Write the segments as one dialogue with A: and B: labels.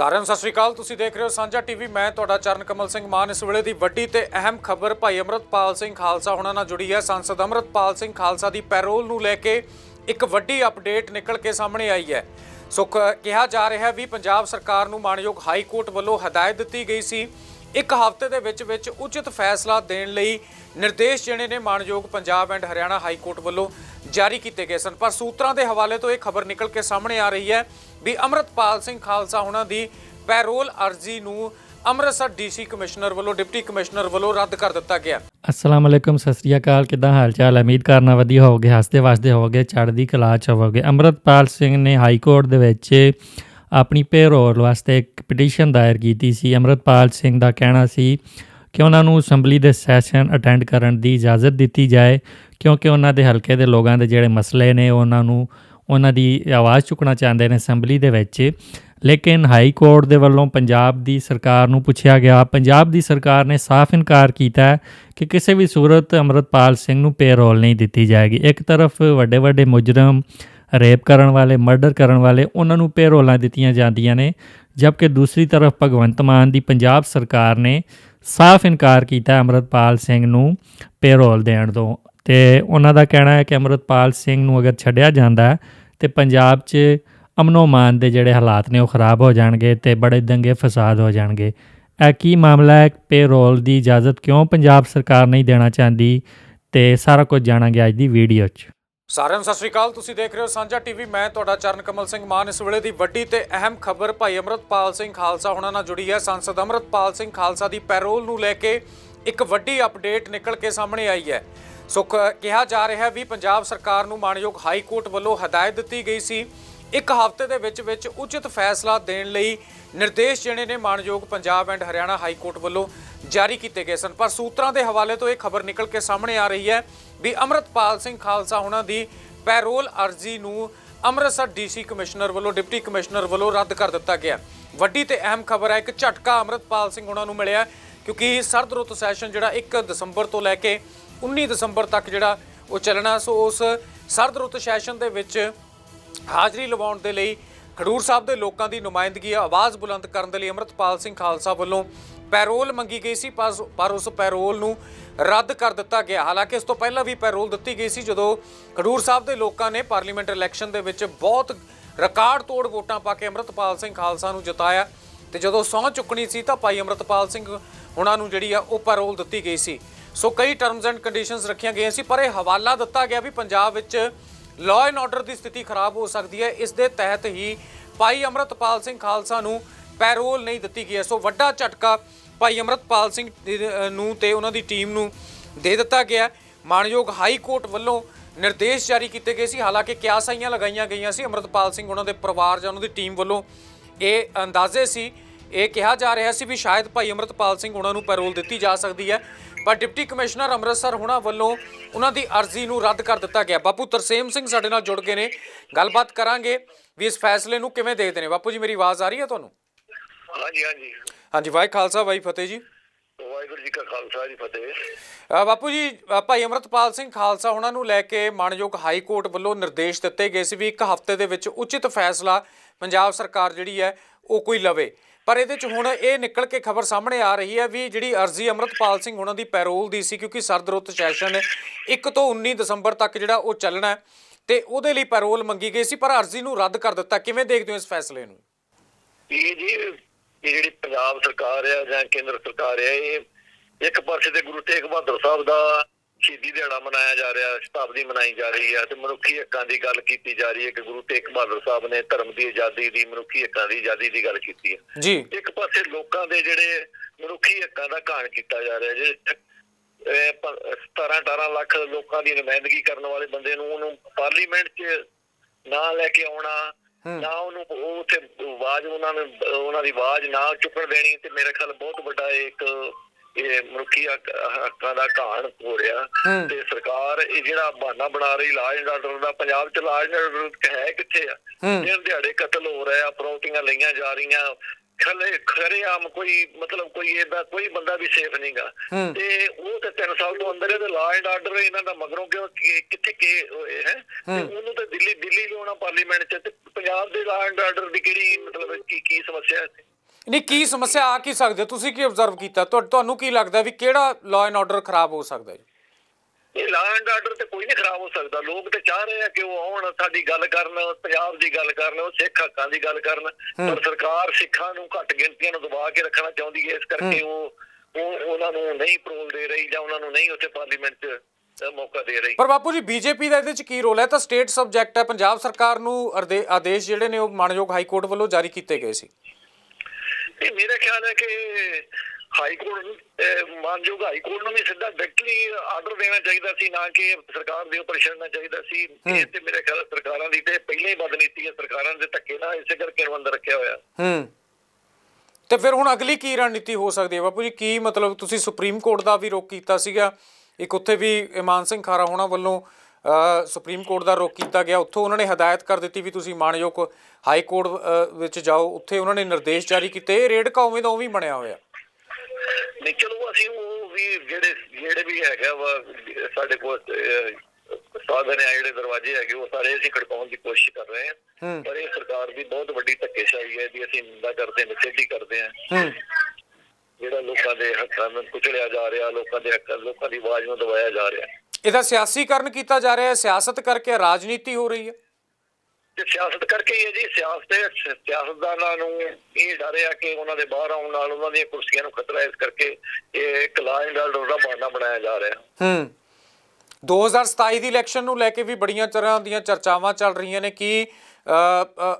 A: ਸਾਰਿਆਂ ਨੂੰ ਸਤਿ ਸ਼੍ਰੀ ਅਕਾਲ। ਤੁਸੀਂ ਦੇਖ ਰਹੇ ਹੋ ਸਾਂਝਾ ਟੀਵੀ। ਮੈਂ ਤੁਹਾਡਾ ਚਰਨ ਕਮਲ ਸਿੰਘ ਮਾਨ। ਇਸ ਵੇਲੇ ਦੀ ਵੱਡੀ ਤੇ ਅਹਿਮ ਖਬਰ ਭਾਈ ਅਮਰਤਪਾਲ ਸਿੰਘ ਖਾਲਸਾ ਹੁਣਾਂ ਨਾਲ ਜੁੜੀ ਹੈ। ਸੰਸਦ ਅਮਰਤਪਾਲ ਸਿੰਘ ਖਾਲਸਾ ਦੀ ਪੈਰੋਲ ਨੂੰ ਲੈ ਕੇ ਇੱਕ ਵੱਡੀ ਅਪਡੇਟ ਨਿਕਲ ਕੇ ਸਾਹਮਣੇ ਆਈ ਹੈ। ਸੋ ਕ- ਕਿਹਾ ਜਾ ਰਿਹਾ ਹੈ ਵੀ ਪੰਜਾਬ ਸਰਕਾਰ ਨੂੰ ਮਾਣਯੋਗ ਹਾਈ ਕੋਰਟ ਵੱਲੋਂ ਹਦਾਇਤ ਦਿੱਤੀ ਗਈ ਸੀ। ਇੱਕ ਹਫ਼ਤੇ ਦੇ ਵਿੱਚ ਵਿੱਚ ਉਚਿਤ ਫੈਸਲਾ ਦੇਣ ਲਈ ਨਿਰਦੇਸ਼ ਜਿਹੜੇ ਨੇ ਮਾਣਯੋਗ Punjab and Haryana high court ਵੱਲੋਂ ਜਾਰੀ ਕੀਤੇ ਗਏ ਸਨ। ਪਰ ਸੂਤਰਾਂ ਦੇ ਹਵਾਲੇ ਤੋਂ ਇਹ ਖਬਰ ਨਿਕਲ ਕੇ ਸਾਹਮਣੇ ਆ ਰਹੀ ਹੈ ਵੀ ਅਮਰਤਪਾਲ ਸਿੰਘ ਖਾਲਸਾ ਉਹਨਾਂ ਦੀ ਪੈਰੋਲ ਅਰਜ਼ੀ ਨੂੰ ਅੰਮ੍ਰਿਤਸਰ ਡੀਸੀ ਕਮਿਸ਼ਨਰ ਵੱਲੋਂ, ਡਿਪਟੀ ਕਮਿਸ਼ਨਰ ਵੱਲੋਂ ਰੱਦ ਕਰ ਦਿੱਤਾ ਗਿਆ।
B: ਅਸਲਾਮ ਅਲੈਕੁਮ, ਸਤਿ ਸ੍ਰੀ ਅਕਾਲ। ਕਿਦਾਂ ਹਾਲ ਚਾਲ? ਹੈ? ਉਮੀਦ ਕਰਨਾ ਵਧੀਆ ਹੋਗੇ ਹੱਸਦੇ ਵਸਦੇ ਹੋਗੇ ਚੜ੍ਹਦੀ ਕਲਾ ਚ ਹੋਵੋਗੇ। ਅੰਮ੍ਰਿਤਪਾਲ ਸਿੰਘ ਨੇ ਹਾਈ ਕੋਰਟ ਦੇ ਵਿੱਚ ਆਪਣੀ ਪੇਰੋਲ ਵਾਸਤੇ ਇੱਕ ਪਟੀਸ਼ਨ ਦਾਇਰ ਕੀਤੀ ਸੀ। ਅੰਮ੍ਰਿਤਪਾਲ ਸਿੰਘ ਦਾ ਕਹਿਣਾ ਸੀ ਕਿ ਉਹਨਾਂ ਨੂੰ ਅਸੈਂਬਲੀ ਦੇ ਸੈਸ਼ਨ ਅਟੈਂਡ ਕਰਨ ਦੀ ਇਜਾਜ਼ਤ ਦਿੱਤੀ ਜਾਏ, ਕਿਉਂਕਿ ਉਹਨਾਂ ਦੇ ਹਲਕੇ ਦੇ ਲੋਕਾਂ ਦੇ ਜਿਹੜੇ ਮਸਲੇ ਨੇ, ਉਹਨਾਂ ਨੂੰ ਉਹਨਾਂ ਦੀ ਆਵਾਜ਼ ਚੁੱਕਣਾ ਚਾਹੁੰਦੇ ਨੇ ਅਸੈਂਬਲੀ ਦੇ ਵਿੱਚ। ਲੇਕਿਨ ਹਾਈ ਕੋਰਟ ਦੇ ਵੱਲੋਂ ਪੰਜਾਬ ਦੀ ਸਰਕਾਰ ਨੂੰ ਪੁੱਛਿਆ ਗਿਆ। ਪੰਜਾਬ ਦੀ ਸਰਕਾਰ ਨੇ ਸਾਫ਼ ਇਨਕਾਰ ਕੀਤਾ ਕਿ ਕਿਸੇ ਵੀ ਸੂਰਤ ਅਮਰਤਪਾਲ ਸਿੰਘ ਨੂੰ ਪੇਰੋਲ ਨਹੀਂ ਦਿੱਤੀ ਜਾਏਗੀ। ਇੱਕ ਤਰਫ ਵੱਡੇ ਵੱਡੇ ਮੁਜਰਮ ਰੇਪ ਕਰਨ ਵਾਲੇ, ਮਰਡਰ ਕਰਨ ਵਾਲੇ ਉਹਨਾਂ ਨੂੰ ਪੇਰੋਲਾਂ ਦਿੱਤੀਆਂ ਜਾਂਦੀਆਂ ਨੇ ਜਦਕਿ ਦੂਸਰੀ ਤਰਫ ਭਗਵੰਤ ਮਾਨ ਦੀ ਪੰਜਾਬ ਸਰਕਾਰ ਨੇ ਸਾਫ਼ ਇਨਕਾਰ ਕੀਤਾ ਹੈ ਅਮਰਤਪਾਲ ਸਿੰਘ ਨੂੰ ਪੇਰੋਲ ਦੇਣ ਤੋਂ। ਤੇ ਉਹਨਾਂ ਦਾ ਕਹਿਣਾ ਹੈ ਕਿ ਅਮਰਤਪਾਲ ਸਿੰਘ ਨੂੰ ਅਗਰ ਛੱਡਿਆ ਜਾਂਦਾ ਹੈ ਤੇ ਪੰਜਾਬ 'ਚ ਅਮਨੋਮਾਨ ਦੇ ਜਿਹੜੇ ਹਾਲਾਤ ਨੇ ਉਹ ਖਰਾਬ ਹੋ ਜਾਣਗੇ ਤੇ ਬੜੇ ਦੰਗੇ ਫਸਾਦ ਹੋ ਜਾਣਗੇ। ਇਹ ਕੀ ਮਾਮਲਾ ਹੈ? ਪੇਰੋਲ ਦੀ ਇਜਾਜ਼ਤ ਕਿਉਂ ਪੰਜਾਬ ਸਰਕਾਰ ਨਹੀਂ ਦੇਣਾ ਚਾਹੁੰਦੀ? ਤੇ ਸਾਰਾ ਕੁਝ ਜਾਣਾਂਗੇ ਅੱਜ ਦੀ ਵੀਡੀਓ 'ਚ।
A: ਸਾਰਿਆਂ ਨੂੰ ਸਤਿ ਸ਼੍ਰੀ ਅਕਾਲ। ਤੁਸੀਂ ਦੇਖ ਰਹੇ ਹੋ ਸਾਂਝਾ ਟੀਵੀ। ਮੈਂ ਤੁਹਾਡਾ ਚਰਨ ਕਮਲ ਸਿੰਘ ਮਾਨ। ਇਸ ਵੇਲੇ ਦੀ ਵੱਡੀ ਤੇ ਅਹਿਮ ਖਬਰ ਭਾਈ ਅਮਰਤਪਾਲ ਸਿੰਘ ਖਾਲਸਾ ਹੁਣਾਂ ਨਾਲ ਜੁੜੀ ਹੈ। ਸੰਸਦ ਅਮਰਤਪਾਲ ਸਿੰਘ ਖਾਲਸਾ ਦੀ ਪੈਰੋਲ ਨੂੰ ਲੈ ਕੇ ਇੱਕ ਵੱਡੀ ਅਪਡੇਟ ਨਿਕਲ ਕੇ ਸਾਹਮਣੇ ਆਈ ਹੈ। ਸੋ ਕ- ਕਿਹਾ ਜਾ ਰਿਹਾ ਵੀ ਪੰਜਾਬ ਸਰਕਾਰ ਨੂੰ ਮਾਣਯੋਗ ਹਾਈ ਕੋਰਟ ਵੱਲੋਂ ਹਦਾਇਤ ਦਿੱਤੀ ਗਈ ਸੀ। ਇੱਕ ਹਫ਼ਤੇ ਦੇ ਵਿੱਚ ਵਿੱਚ ਉਚਿਤ ਫੈਸਲਾ ਦੇਣ ਲਈ ਨਿਰਦੇਸ਼ ਜਿਹੜੇ ਨੇ ਮਾਣਯੋਗ Punjab and Haryana high court ਵੱਲੋਂ ਜਾਰੀ ਕੀਤੇ ਗਏ ਸਨ। ਪਰ ਸੂਤਰਾਂ ਦੇ ਹਵਾਲੇ ਤੋਂ ਇਹ ਖਬਰ ਨਿਕਲ ਕੇ ਸਾਹਮਣੇ ਆ ਰਹੀ ਹੈ ਵੀ ਅਮਰਤਪਾਲ ਸਿੰਘ ਖਾਲਸਾ ਉਹਨਾਂ ਦੀ ਪੈਰੋਲ ਅਰਜ਼ੀ ਨੂੰ ਅੰਮ੍ਰਿਤਸਰ ਡੀਸੀ ਕਮਿਸ਼ਨਰ ਵੱਲੋਂ, ਡਿਪਟੀ ਕਮਿਸ਼ਨਰ ਵੱਲੋਂ ਰੱਦ ਕਰ ਦਿੱਤਾ ਗਿਆ। ਵੱਡੀ ਤੇ ਅਹਿਮ ਖਬਰ ਹੈ, ਇੱਕ ਝਟਕਾ ਅਮਰਤਪਾਲ ਸਿੰਘ ਉਹਨਾਂ ਨੂੰ ਮਿਲਿਆ ਕਿਉਂਕਿ ਸਰਦ ਰੁੱਤ ਸੈਸ਼ਨ ਜਿਹੜਾ 1 ਦਸੰਬਰ ਤੋਂ ਲੈ ਕੇ 19 ਦਸੰਬਰ ਤੱਕ ਜਿਹੜਾ ਉਹ ਚੱਲਣਾ। ਸੋ ਉਸ ਸਰਦ ਰੁੱਤ ਸੈਸ਼ਨ ਦੇ ਵਿੱਚ ਹਾਜ਼ਰੀ ਲਵਾਉਣ ਦੇ ਲਈ ਖਡੂਰ ਸਾਹਿਬ ਦੇ ਲੋਕਾਂ ਦੀ ਨੁਮਾਇੰਦਗੀ, ਆਵਾਜ਼ ਬੁਲੰਦ ਕਰਨ ਦੇ ਲਈ ਅਮਰਤਪਾਲ ਸਿੰਘ ਖਾਲਸਾ ਵੱਲੋਂ ਪੈਰੋਲ ਮੰਗੀ ਗਈ ਸੀ, ਪਰ ਉਸ ਪੈਰੋਲ ਨੂੰ ਰੱਦ ਕਰ ਦਿੱਤਾ ਗਿਆ। ਹਾਲਾਂਕਿ ਇਸ ਤੋਂ ਪਹਿਲਾਂ ਵੀ ਪੈਰੋਲ ਦਿੱਤੀ ਗਈ ਸੀ, ਜਦੋਂ ਖਡੂਰ ਸਾਹਿਬ ਦੇ ਲੋਕਾਂ ਨੇ ਪਾਰਲੀਮੈਂਟ ਇਲੈਕਸ਼ਨ ਦੇ ਵਿੱਚ ਬਹੁਤ ਰਿਕਾਰਡ ਤੋੜ ਵੋਟਾਂ ਪਾ ਕੇ ਅਮਰਤਪਾਲ ਸਿੰਘ ਖਾਲਸਾ ਨੂੰ ਜਿਤਾਇਆ ਤੇ ਜਦੋਂ ਸਹੁੰ ਚੁੱਕਣੀ ਸੀ ਤਾਂ ਭਾਈ ਅਮਰਤਪਾਲ ਸਿੰਘ ਉਹਨਾਂ ਨੂੰ ਜਿਹੜੀ ਆ ਉਹ ਪੈਰੋਲ ਦਿੱਤੀ ਗਈ ਸੀ। ਸੋ ਕਈ ਟਰਮਸ ਐਂਡ ਕੰਡੀਸ਼ਨਸ ਰੱਖੀਆਂ ਗਈਆਂ ਸੀ, ਪਰ ਇਹ ਹਵਾਲਾ ਦਿੱਤਾ ਗਿਆ ਵੀ ਪੰਜਾਬ ਵਿੱਚ ਲਾਅ ਐਂਡ ਆਰਡਰ ਦੀ ਸਥਿਤੀ ਖਰਾਬ ਹੋ ਸਕਦੀ ਹੈ। ਇਸ ਦੇ ਤਹਿਤ ਹੀ ਭਾਈ ਅਮਰਤਪਾਲ ਸਿੰਘ ਖਾਲਸਾ ਨੂੰ ਪੈਰੋਲ ਨਹੀਂ ਦਿੱਤੀ ਗਈ ਹੈ। ਸੋ ਵੱਡਾ ਝਟਕਾ ਭਾਈ ਅਮਰਤਪਾਲ ਸਿੰਘ ਨੂੰ ਤੇ ਉਹਨਾਂ ਦੀ ਟੀਮ ਨੂੰ ਦੇ ਦਿੱਤਾ ਗਿਆ ਹੈ। ਮਾਣਯੋਗ ਹਾਈ ਕੋਰਟ ਵੱਲੋਂ ਨਿਰਦੇਸ਼ ਜਾਰੀ ਕੀਤੇ ਗਏ ਸੀ। ਹਾਲਾਂਕਿ ਕਿਆਸਾਈਆਂ ਲਗਾਈਆਂ ਗਈਆਂ ਸੀ। ਅਮਰਤਪਾਲ ਸਿੰਘ ਉਹਨਾਂ ਦੇ ਪਰਿਵਾਰ ਜਾਂ ਉਹਨਾਂ ਦੀ ਟੀਮ ਵੱਲੋਂ ਇਹ ਅੰਦਾਜ਼ੇ ਸੀ। ਇਹ ਕਿਹਾ ਜਾ ਰਿਹਾ ਸੀ ਵੀ ਸ਼ਾਇਦ ਭਾਈ ਅਮਰਤਪਾਲ ਸਿੰਘ ਉਹਨਾਂ ਨੂੰ ਪੈਰੋਲ ਦਿੱਤੀ ਜਾ ਸਕਦੀ ਹੈ। ਪਰ ਡਿਪਟੀ ਕਮਿਸ਼ਨਰ ਅੰਮ੍ਰਿਤਸਰ ਹੁਣਾਂ ਵੱਲੋਂ ਉਹਨਾਂ ਦੀ ਅਰਜ਼ੀ ਨੂੰ ਰੱਦ ਕਰ ਦਿੱਤਾ ਗਿਆ। ਬਾਪੂ ਤਰਸੇਮ ਸਿੰਘ ਸਾਡੇ ਨਾਲ ਜੁੜ ਗਏ ਨੇ। ਗੱਲਬਾਤ ਕਰਾਂਗੇ ਵੀ ਇਸ ਫੈਸਲੇ ਨੂੰ ਕਿਵੇਂ ਦੇਖਦੇ ਨੇ। ਬਾਪੂ ਜੀ ਮੇਰੀ ਆਵਾਜ਼ ਆ ਰਹੀ ਹੈ ਤੁਹਾਨੂੰ?
C: ਹਾਂਜੀ ਹਾਂਜੀ।
A: ਹਾਂਜੀ ਵਾਹਿ ਖਾਲਸਾ ਵਾਹਿ ਫਤਿਹ ਜੀ।
C: ਵਾਹਿਗੁਰੂ ਜੀ ਕਾ ਖਾਲਸਾ ਜੀ ਫਤਿਹ।
A: ਬਾਪੂ ਜੀ ਭਾਈ ਅਮਰਤਪਾਲ ਸਿੰਘ ਖਾਲਸਾ ਉਹਨਾਂ ਨੂੰ ਲੈ ਕੇ ਮਾਣਯੋਗ ਹਾਈ ਕੋਰਟ ਵੱਲੋਂ ਨਿਰਦੇਸ਼ ਦਿੱਤੇ ਗਏ ਸੀ ਵੀ ਇੱਕ ਹਫ਼ਤੇ ਦੇ ਵਿੱਚ ਉਚਿਤ ਫੈਸਲਾ ਪੰਜਾਬ ਸਰਕਾਰ ਜਿਹੜੀ ਹੈ ਉਹ ਕੋਈ ਲਵੇ। ਪਰ ਇਹਦੇ ਚ ਹੁਣ ਇਹ ਨਿਕਲ ਕੇ ਖਬਰ ਸਾਹਮਣੇ ਆ ਰਹੀ ਹੈ ਵੀ ਜਿਹੜੀ ਅਰਜ਼ੀ ਅਮਰਤਪਾਲ ਸਿੰਘ ਉਹਨਾਂ ਦੀ ਪੈਰੋਲ ਦੀ ਸੀ, ਕਿਉਂਕਿ ਸਰਦ ਰੁੱਤ ਸੈਸ਼ਨ 1 ਤੋਂ 19 ਦਸੰਬਰ ਤੱਕ ਜਿਹੜਾ ਉਹ ਚੱਲਣਾ ਤੇ ਉਹਦੇ ਲਈ ਪੈਰੋਲ ਮੰਗੀ ਗਈ ਸੀ, ਪਰ ਅਰਜ਼ੀ ਨੂੰ ਰੱਦ ਕਰ ਦਿੱਤਾ। ਕਿਵੇਂ ਦੇਖਦੇ ਹੋ ਇਸ ਫੈਸਲੇ ਨੂੰ?
C: ਇਹ ਜੀ, ਇਹ ਜਿਹੜੀ ਪੰਜਾਬ ਸਰਕਾਰ ਆ ਜਾਂ ਕੇਂਦਰ ਸਰਕਾਰ ਹੈ ਇਹ ਇੱਕ ਪਾਸੇ ਤੇ ਗੁਰੂ ਤੇਗ ਬਹਾਦਰ ਸਾਹਿਬ ਦਾ ਸ਼ਹੀਦੀ ਦਿਹਾੜਾ ਮਨਾਇਆ ਜਾ ਰਿਹਾ ਸ਼ਤਾਬਦੀ ਮਨਾਈ ਜਾ ਰਹੀ ਹੈ ਤੇ ਮਨੁੱਖੀ ਹੱਕਾਂ ਦੀ ਗੱਲ ਕੀਤੀ ਜਾ ਰਹੀ ਹੈ ਕਿ ਗੁਰੂ ਤੇਗ ਬਹਾਦਰ ਸਾਹਿਬ ਨੇ ਧਰਮ ਦੀ ਆਜ਼ਾਦੀ ਦੀ ਮਨੁੱਖੀ ਹੱਕਾਂ ਦੀ ਆਜ਼ਾਦੀ ਦੀ ਗੱਲ ਕੀਤੀ ਹੈ
A: ਜੀ
C: ਇੱਕ ਪਾਸੇ ਲੋਕਾਂ ਦੇ ਜਿਹੜੇ ਮਨੁੱਖੀ ਹੱਕਾਂ ਦਾ ਘਾਣ ਕੀਤਾ ਜਾ ਰਿਹਾ ਜਿਹੜੇ 17 18 ਲੱਖ ਲੋਕਾਂ ਦੀ ਨੁਮਾਇੰਦਗੀ ਕਰਨ ਵਾਲੇ ਬੰਦੇ ਨੂੰ ਉਹਨੂੰ ਪਾਰਲੀਮੈਂਟ 'ਚ ਨਾ ਲੈ ਕੇ ਆਉਣਾ। ਨਾ ਉਹਨੂੰ ਉਹ ਉੱਥੇ ਆਵਾਜ਼ ਉਹਨਾਂ ਨੇ ਉਹਨਾਂ ਦੀ ਆਵਾਜ਼ ਨਾ ਚੁੱਕਣ ਦੇਣੀ ਤੇ ਮੇਰੇ ਖਿਆਲ ਬਹੁਤ ਵੱਡਾ ਇੱਕ ਇਹ ਮਨੁੱਖੀ ਹੱਕ- ਹੱਕਾਂ ਦਾ ਘਾਣ ਹੋ ਰਿਹਾ। ਤੇ ਸਰਕਾਰ ਇਹ ਜਿਹੜਾ ਬਹਾਨਾ ਬਣਾ ਰਹੀ ਲਾਜ ਆਰਡਰ ਦਾ ਪੰਜਾਬ ਚ ਲਾਜ ਆਰਡਰ ਹੈ ਕਿੱਥੇ ਆ। ਦਿਨ ਦਿਹਾੜੇ ਕਤਲ ਹੋ ਰਿਹਾ ਪ੍ਰੋਪਰਟੀਆਂ ਲਈਆਂ ਜਾ ਰਹੀਆਂ ਖਲੇ ਖਰੇ ਆਮ ਕੋਈ ਮਤਲਬ ਕੋਈ ਇਹਦਾ ਕੋਈ ਬੰਦਾ ਵੀ ਸੇਫ ਨਹੀਂਗਾ
A: ਹੂੰ।
C: ਤੇ ਉਹ ਤੇ 3 ਸਾਲ ਤੋਂ ਅੰਦਰ ਇਹਦੇ ਲਾ ਐਂਡ ਆਰਡਰ ਇਹਨਾਂ ਦਾ ਮਗਰੋਂ ਕਿਉਂ ਕੀ- ਕਿੱਥੇ ਕੀ ਹੋਏ ਹੈ ਤੇ। ਉਹਨੂੰ ਤੇ ਦਿੱਲੀ ਦਿੱਲੀ ਲਿਆਉਣਾ ਪਾਰਲੀਮੈਂਟ ਚ ਤੇ ਪੰਜਾਬ ਦੇ ਲਾ ਐਂਡ ਆਰਡਰ ਦੀ ਕਿਹੜੀ ਮਤਲਬ ਕੀ ਕੀ ਸਮੱਸਿਆ ਹੈ ਇੱਥੇ?
A: ਨਹੀਂ ਕੀ ਸਮੱਸਿਆ ਆ ਕੀ ਸਕਦੇ ਹੋ? ਤੁਸੀਂ ਕੀ ਆਬਜ਼ਰਵ ਕੀਤਾ? ਤੁਹਾ- ਤੁਹਾਨੂੰ ਕੀ ਲੱਗਦਾ ਵੀ ਕਿਹੜਾ ਲਾਅ ਐਂਡ ਆਰਡਰ ਖਰਾਬ ਹੋ ਸਕਦਾ ਜੀ?
C: ਇਹ ਲਾ ਐਂਡ ਆਰਡਰ ਤੇ ਕੋਈ ਨਹੀਂ ਖਰਾਬ ਹੋ ਸਕਦਾ। ਲੋਕ ਤੇ ਚਾਹ ਰਹੇ ਆ ਕਿ ਉਹ ਆਉਣ ਸਾਡੀ ਗੱਲ ਕਰਨ ਪੰਜਾਬ ਦੀ ਗੱਲ ਕਰਨ ਉਹ ਸਿੱਖ ਹੱਕਾਂ ਦੀ ਗੱਲ ਕਰਨ। ਪਰ ਸਰਕਾਰ ਸਿੱਖਾਂ ਨੂੰ ਘੱਟ ਗਿਣਤੀਆਂ ਨੂੰ ਦਬਾ ਕੇ ਰੱਖਣਾ ਚਾਹੁੰਦੀ ਹੈ ਇਸ ਕਰਕੇ ਉਹ ਉਹ ਉਹਨਾਂ ਨੂੰ ਨਹੀਂ ਪਰੋਲ ਦੇ ਰਹੀ ਜਾਂ ਉਹਨਾਂ ਨੂੰ ਨਹੀਂ ਉੱਥੇ ਪਾਰਲੀਮੈਂਟ 'ਚ ਅ, ਮੌਕਾ ਦੇ ਰਹੀ।
A: ਪਰ ਬਾਪੂ ਜੀ ਬੀਜੇਪੀ ਦਾ ਇਹਦੇ ਚ ਕੀ ਰੋਲ ਹੈ? ਇਹ ਤਾਂ ਸਟੇਟ ਸਬਜੈਕਟ ਹੈ। ਪੰਜਾਬ ਸਰਕਾਰ ਨੂੰ ਅਰਦੇ- ਆਦੇਸ਼ ਜਿਹੜੇ ਨੇ ਉਹ ਮਾਨਯੋਗ ਹਾਈ ਕੋਰਟ ਵੱਲੋਂ ਜਾਰੀ ਕੀਤੇ ਗਏ ਸੀ।
C: ਇਹ ਮੇਰਾ ਖਿਆਲ ਹੈ ਕਿ ਹਾਈ ਕੋਰਟ ਮਾਨਯੋਗ ਹਾਈ ਕੋਰਟ ਨੂੰ ਵੀ ਸਿੱਧਾ ਡਾਇਰੈਕਟਲੀ ਆਰਡਰ ਦੇਣਾ ਚਾਹੀਦਾ ਸੀ ਨਾ ਕਿ ਸਰਕਾਰ ਦੇ ਉੱਪਰ ਛੱਡਣਾ ਚਾਹੀਦਾ ਸੀ। ਇਹ ਤੇ ਮੇਰੇ ਖਿਆਲ ਸਰਕਾਰਾਂ ਦੀ ਤੇ ਪਹਿਲਾਂ ਹੀ ਬਦਨੀਤੀ ਹੈ ਸਰਕਾਰਾਂ ਦੇ ਧੱਕੇ ਨਾਲ ਇਸੇ ਕਰਕੇ ਅੰਦਰ ਰੱਖਿਆ ਹੋਇਆ।
A: ਹੂੰ। ਤੇ ਫਿਰ ਹੁਣ ਅਗਲੀ ਕੀ ਰਣਨੀਤੀ ਹੋ ਸਕਦੀ ਹੈ? ਬਾਪੂ ਜੀ ਕੀ ਮਤਲਬ ਤੁਸੀਂ ਸੁਪਰੀਮ ਕੋਰਟ ਦਾ ਵੀ ਰੋਕ ਕੀਤਾ ਸੀਗਾ? ਇੱਕ ਉੱਥੇ ਵੀ ਇਮਾਨ ਸਿੰਘ ਖਾਰਾ ਹੋਣਾ ਵੱਲੋਂ ਸੁਪਰੀਮ ਕੋਰਟ ਦਾ ਰੋਕ ਕੀਤਾ ਗਿਆ। ਉੱਥੋਂ ਉਹਨਾਂ ਨੇ ਹਦਾਇਤ ਕਰ ਦਿੱਤੀ ਵੀ ਤੁਸੀਂ ਮਾਨਯੋਗ ਹਾਈ ਕੋਰਟ ਵਿੱਚ ਜਾਓ। ਉੱਥੇ ਉਹਨਾਂ ਨੇ ਨਿਰਦੇਸ਼ ਜਾਰੀ ਕੀਤੇ। ਰੇਡਕਾ ਉਵੇਂ ਦਾ ਉਵੇਂ ਹੀ ਬਣਿਆ ਹੋਇਆ।
C: ਨਹੀਂ ਚਲੋ ਅਸੀਂ ਉਹ ਵੀ ਜਿਹੜੇ ਜਿਹੜੇ ਵੀ ਹੈਗਾ ਵਾ ਸਾਡੇ ਕੋਲ ਸਾਧਨ ਆ ਜਿਹੜੇ ਦਰਵਾਜ਼ੇ ਹੈਗੇ ਉਹ ਸਾਰੇ ਅਸੀਂ ਖੜਕਾਉਣ ਦੀ ਕੋਸ਼ਿਸ਼ ਕਰ ਰਹੇ ਹਾਂ
A: ਹੂੰ।
C: ਪਰ ਇਹ ਸਰਕਾਰ ਦੀ ਬਹੁਤ ਵੱਡੀ ਧੱਕੇਸ਼ਾਹੀ ਹੈ ਦੀ ਅਸੀਂ ਨਿੰਦਾ ਕਰਦੇ ਹਾਂ ਨਿਖੇਧੀ ਕਰਦੇ ਹਾਂ।
A: ਹੂੰ।
C: ਜਿਹੜਾ ਲੋਕਾਂ ਦੇ ਹੱਕਾਂ ਨੂੰ ਕੁਚਲਿਆ ਜਾ ਰਿਹਾ ਲੋਕਾਂ ਦੇ ਹੱਕਾਂ ਲੋਕਾਂ ਦੀ ਆਵਾਜ਼ ਨੂੰ ਦਬਾਇਆ ਜਾ ਰਿਹਾ।
A: ਇਹਦਾ ਸਿਆਸੀਕਰਨ ਕੀਤਾ ਜਾ ਰਿਹਾ ਹੈ ਸਿਆਸਤ ਕਰਕੇ ਰਾਜਨੀਤੀ ਹੋ ਰਹੀ ਹੈ।
C: ਤੇ ਸਿਆਸਤ ਕਰਕੇ ਹੀ ਹੈ ਜੀ ਸਿਆਸਤ ਹੈ ਸਿਆਸਤਦਾਨਾਂ ਨੂੰ ਇਹ ਡਰ ਆ ਕਿ ਉਹਨਾਂ ਦੇ ਬਾਹਰ ਆਉਣ ਨਾਲ ਉਹਨਾਂ ਦੀਆਂ ਕੁਰਸੀਆਂ ਨੂੰ ਖਤਰਾ ਹੈ ਇਸ ਕਰਕੇ ਇਹ ਆਰਡਰ ਦਾ ਬਹਾਨਾ ਬਣਾਇਆ ਜਾ ਰਿਹਾ।
A: ਹੂੰ। 2027 ਦੀ ਇਲੈਕਸ਼ਨ ਨੂੰ ਲੈ ਕੇ ਵੀ ਬੜੀਆਂ ਤਰ੍ਹਾਂ ਦੀਆਂ ਚਰਚਾਵਾਂ ਚੱਲ ਰਹੀਆਂ ਨੇ ਕਿ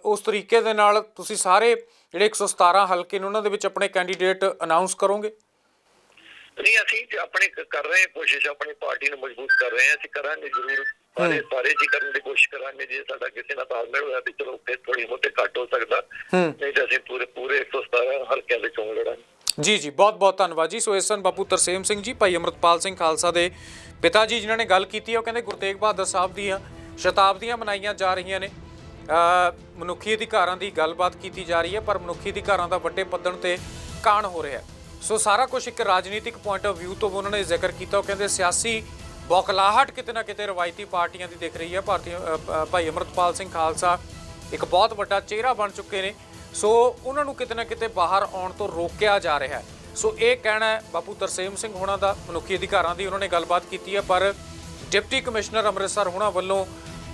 A: ਉਸ ਤਰੀਕੇ ਦੇ ਨਾਲ ਤੁਸੀਂ ਸਾਰੇ ਜਿਹੜੇ 117 ਹਲਕੇ ਨੇ ਉਹਨਾਂ ਦੇ ਵਿੱਚ ਆਪਣੇ ਕੈਂਡੀਡੇਟ ਅਨਾਉਂਸ ਕਰੋਗੇ।
C: ਨਹੀਂ ਅਸੀਂ ਤੇ ਆਪਣੇ ਕਰ ਰਹੇ ਹਾਂ ਕੋਸ਼ਿਸ਼ ਆਪਣੀ ਪਾਰਟੀ ਨੂੰ ਮਜ਼ਬੂਤ ਕਰ ਰਹੇ ਹਾਂ ਅਸੀਂ ਕਰਾਂਗੇ ਜ਼ਰੂਰ। ਸਾਰੇ ਸਾਰੇ ਜੀ ਕਰਨ ਦੀ ਕੋਸ਼ਿਸ਼ ਕਰਾਂਗੇ ਜੇ ਸਾਡਾ ਕਿਸੇ ਨਾਲ ਤਾਲਮੇਲ ਹੋਇਆ ਤੇ ਚਲੋ ਫਿਰ ਥੋੜੀ ਮੋਟੇ ਘੱਟ ਹੋ ਸਕਦਾ। ਨਹੀਂ ਤਾਂ ਅਸੀਂ ਪੂਰੇ ਪੂਰੇ 117 ਹਲਕਿਆਂ ਦੇ ਚੋਣ ਲੜਾਂਗੇ।
A: ਜੀ ਜੀ ਬਹੁਤ ਬਹੁਤ ਧੰਨਵਾਦ ਜੀ। ਸੋ ਇਸ ਸਨ ਬਾਪੂ ਤਰਸੇਮ ਸਿੰਘ ਜੀ ਭਾਈ ਅਮਰਤਪਾਲ ਸਿੰਘ ਖਾਲਸਾ ਦੇ ਪਿਤਾ ਜੀ ਜਿਨ੍ਹਾਂ ਨੇ ਗੱਲ ਕੀਤੀ ਹੈ ਉਹ ਕਹਿੰਦੇ ਗੁਰੂ ਤੇਗ ਬਹਾਦਰ ਸਾਹਿਬ ਦੀਆਂ ਸ਼ਤਾਬਦੀਆਂ ਮਨਾਈਆਂ ਜਾ ਰਹੀਆਂ ਨੇ। ਮਨੁੱਖੀ ਅਧਿਕਾਰਾਂ ਦੀ ਗੱਲਬਾਤ ਕੀਤੀ ਜਾ ਰਹੀ ਹੈ ਪਰ ਮਨੁੱਖੀ ਅਧਿਕਾਰਾਂ ਦਾ ਵੱਡੇ ਪੱਧਰ ਤੇ ਕਾਣ ਹੋ ਰਿਹਾ ਹੈ। ਸੋ ਸਾਰਾ ਕੁਝ ਇੱਕ ਰਾਜਨੀਤਿਕ ਪੁਆਇੰਟ ਆਫ View ਤੋਂ ਉਹਨਾਂ ਨੇ ਜ਼ਿਕਰ ਕੀਤਾ। ਉਹ ਕਹਿੰਦੇ ਸਿਆਸੀ ਬੌਖਲਾਹਟ ਕਿਤੇ ਨਾ ਕਿਤੇ ਰਵਾਇਤੀ ਪਾਰਟੀਆਂ ਦੀ ਦਿਖ ਰਹੀ ਹੈ। ਭਾਰਤੀ ਭਾਈ ਅਮਰਤਪਾਲ ਸਿੰਘ ਖਾਲਸਾ ਇੱਕ ਬਹੁਤ ਵੱਡਾ ਚਿਹਰਾ ਬਣ ਚੁੱਕੇ ਨੇ। ਸੋ ਉਹਨਾਂ ਨੂੰ ਕਿਤੇ ਨਾ ਕਿਤੇ ਬਾਹਰ ਆਉਣ ਤੋਂ ਰੋਕਿਆ ਜਾ ਰਿਹਾ ਹੈ। ਸੋ ਇਹ ਕਹਿਣਾ ਹੈ, ਬਾਪੂ ਤਰਸੇਮ ਸਿੰਘ ਹੋਣਾ ਦਾ ਮਨੁੱਖੀ ਅਧਿਕਾਰਾਂ ਦੀ ਉਹਨਾਂ ਨੇ ਗੱਲਬਾਤ ਕੀਤੀ ਹੈ। ਪਰ ਡਿਪਟੀ ਕਮਿਸ਼ਨਰ ਅੰਮ੍ਰਿਤਸਰ ਹੋਣਾ ਵੱਲੋਂ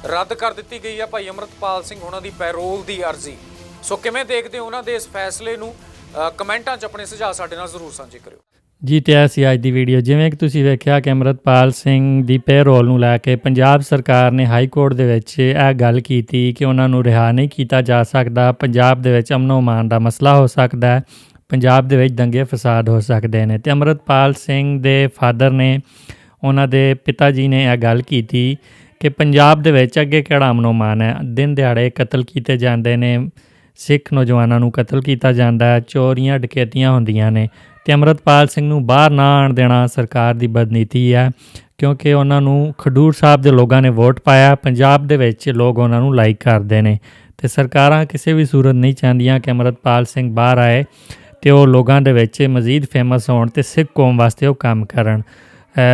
A: ਰੱਦ ਕਰ ਦਿੱਤੀ ਗਈ ਹੈ। ਭਾਈ ਅਮਰਤਪਾਲ ਸਿੰਘ ਹੋਣਾ ਦੀ ਪੈਰੋਲ ਦੀ ਅਰਜ਼ੀ। ਸੋ ਕਿਵੇਂ ਦੇਖਦੇ ਹੋ ਉਹਨਾਂ ਦੇ ਇਸ ਫੈਸਲੇ ਨੂੰ? ਕਮੈਂਟਾਂ 'ਚ ਆਪਣੇ ਸੁਝਾਅ ਸਾਡੇ ਨਾਲ ਜ਼ਰੂਰ ਸਾਂਝੇ ਕਰਿਓ।
B: ਜੀ ਤੇ ਇਹ ਸੀ ਅੱਜ ਦੀ ਵੀਡੀਓ। ਜਿਵੇਂ ਕਿ ਤੁਸੀਂ ਵੇਖਿਆ ਕਿ ਅਮਰਤਪਾਲ ਸਿੰਘ ਦੀ ਪੈਰੋਲ ਨੂੰ ਲੈ ਕੇ ਪੰਜਾਬ ਸਰਕਾਰ ਨੇ ਹਾਈ ਕੋਰਟ ਦੇ ਵਿੱਚ ਇਹ ਗੱਲ ਕੀਤੀ ਕਿ ਉਹਨਾਂ ਨੂੰ ਰਿਹਾ ਨਹੀਂ ਕੀਤਾ ਜਾ ਸਕਦਾ। ਪੰਜਾਬ ਦੇ ਵਿੱਚ ਅਮਨੋ ਮਾਨ ਦਾ ਮਸਲਾ ਹੋ ਸਕਦਾ ਹੈ। ਪੰਜਾਬ ਦੇ ਵਿੱਚ ਦੰਗੇ ਫਸਾਦ ਹੋ ਸਕਦੇ ਨੇ। ਤੇ ਅਮਰਤਪਾਲ ਸਿੰਘ ਦੇ ਫਾਦਰ ਨੇ ਉਹਨਾਂ ਦੇ ਪਿਤਾ ਜੀ ਨੇ ਇਹ ਗੱਲ ਕੀਤੀ ਕਿ ਪੰਜਾਬ ਦੇ ਵਿੱਚ ਅੱਗੇ ਕਿਹੜਾ ਅਮਨੋ ਮਾਨ ਹੈ? ਦਿਨ ਦਿਹਾੜੇ ਕਤਲ ਕੀਤੇ ਜਾਂਦੇ ਨੇ। ਸਿੱਖ ਨੌਜਵਾਨਾਂ ਨੂੰ ਕਤਲ ਕੀਤਾ ਜਾਂਦਾ ਹੈ। ਚੋਰੀਆਂ, ਡਕੈਤੀਆਂ ਹੁੰਦੀਆਂ ਨੇ ਤੇ ਅਮਰਤਪਾਲ ਸਿੰਘ ਨੂੰ ਬਾਹਰ ਨਾ ਆਣ ਦੇਣਾ ਸਰਕਾਰ ਦੀ ਬਦਨੀਤੀ ਹੈ, ਕਿਉਂਕਿ ਉਹਨਾਂ ਨੂੰ ਖਡੂਰ ਸਾਹਿਬ ਦੇ ਲੋਕਾਂ ਨੇ ਵੋਟ ਪਾਇਆ। ਪੰਜਾਬ ਦੇ ਵਿੱਚ ਲੋਕ ਉਹਨਾਂ ਨੂੰ ਲਾਈਕ ਕਰਦੇ ਨੇ ਤੇ ਸਰਕਾਰਾਂ ਕਿਸੇ ਵੀ ਸੂਰਤ ਨਹੀਂ ਚਾਹੁੰਦੀਆਂ ਕਿ ਅਮਰਤਪਾਲ ਸਿੰਘ ਬਾਹਰ ਆਏ ਤੇ ਉਹ ਲੋਕਾਂ ਦੇ ਵਿੱਚ ਮਜ਼ੀਦ ਫੇਮਸ ਹੋਣ ਤੇ ਸਿੱਖ ਕੌਮ ਵਾਸਤੇ ਉਹ ਕੰਮ ਕਰਨ।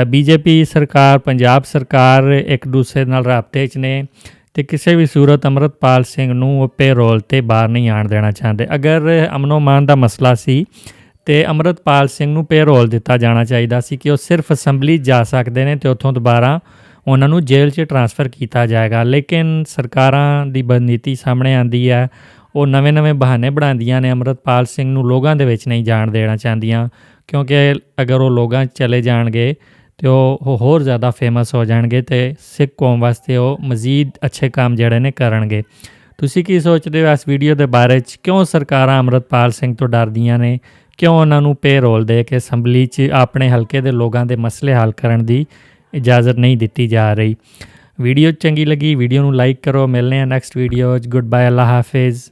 B: ਬੀਜੇਪੀ ਸਰਕਾਰ, ਪੰਜਾਬ ਸਰਕਾਰ ਇੱਕ ਦੂਸਰੇ ਨਾਲ ਰਾਬਤੇ 'ਚ ਨੇ। ਤੇ ਕਿਸੇ ਵੀ ਸੂਰਤ ਅਮਰਤਪਾਲ ਸਿੰਘ ਨੂੰ ਉਹ ਪੇਰੋਲ ਤੇ ਬਾਹਰ ਨਹੀਂ ਆਣ ਦੇਣਾ ਚਾਹੁੰਦੇ। ਅਗਰ ਅਮਨੋਮਾਨ ਦਾ ਮਸਲਾ ਸੀ ਤੇ ਅਮਰਤਪਾਲ ਸਿੰਘ ਨੂੰ ਪੇਰੋਲ ਦਿੱਤਾ ਜਾਣਾ ਚਾਹੀਦਾ ਸੀ ਕਿ ਉਹ ਸਿਰਫ ਅਸੈਂਬਲੀ ਜਾ ਸਕਦੇ ਨੇ ਤੇ ਉੱਥੋਂ ਦੁਬਾਰਾ ਉਹਨਾਂ ਨੂੰ ਜੇਲ੍ਹ 'ਚ ਟਰਾਂਸਫਰ ਕੀਤਾ ਜਾਏਗਾ। ਲੇਕਿਨ ਸਰਕਾਰਾਂ ਦੀ ਬਦਨੀਤੀ ਸਾਹਮਣੇ ਆਂਦੀ ਹੈ। ਉਹ ਨਵੇਂ-ਨਵੇਂ ਬਹਾਨੇ ਬਣਾਉਂਦੀਆਂ ਨੇ। ਅਮਰਤਪਾਲ ਸਿੰਘ ਨੂੰ ਲੋਕਾਂ ਦੇ ਵਿੱਚ ਨਹੀਂ ਜਾਣ ਦੇਣਾ ਚਾਹੁੰਦੀਆਂ, ਕਿਉਂਕਿ ਅਗਰ ਉਹ ਲੋਕਾਂ 'ਚ ਚਲੇ ਜਾਣਗੇ ਤੇ ਉਹ ਹੋਰ ਜ਼ਿਆਦਾ ਫੇਮਸ ਹੋ ਜਾਣਗੇ ਤੇ ਸਿੱਖ ਕੌਮ ਵਾਸਤੇ ਉਹ ਮਜ਼ੀਦ ਅੱਛੇ ਕੰਮ ਜਿਹੜੇ ਨੇ ਕਰਨਗੇ। ਤੁਸੀਂ ਕੀ ਸੋਚਦੇ ਹੋ ਇਸ ਵੀਡੀਓ ਦੇ ਬਾਰੇ 'ਚ? ਕਿਉਂ ਸਰਕਾਰਾਂ ਅਮਰਤਪਾਲ ਸਿੰਘ ਤੋਂ ਡਰਦੀਆਂ ਨੇ? ਕਿਉਂ ਉਹਨਾਂ ਨੂੰ ਪੇਰੋਲ ਦੇ ਕੇ ਅਸੈਂਬਲੀ 'ਚ ਆਪਣੇ ਹਲਕੇ ਦੇ ਲੋਕਾਂ ਦੇ ਮਸਲੇ ਹੱਲ ਕਰਨ ਦੀ ਇਜਾਜ਼ਤ ਨਹੀਂ ਦਿੱਤੀ ਜਾ ਰਹੀ? ਵੀਡੀਓ ਚੰਗੀ ਲੱਗੀ ਵੀਡੀਓ ਨੂੰ ਲਾਈਕ ਕਰੋ ਮਿਲਨੇ ਆ ਨੈਕਸਟ ਵੀਡੀਓ 'ਚ। ਗੁੱਡ ਬਾਏ ਅੱਲਾ ਹਾਫਿਜ਼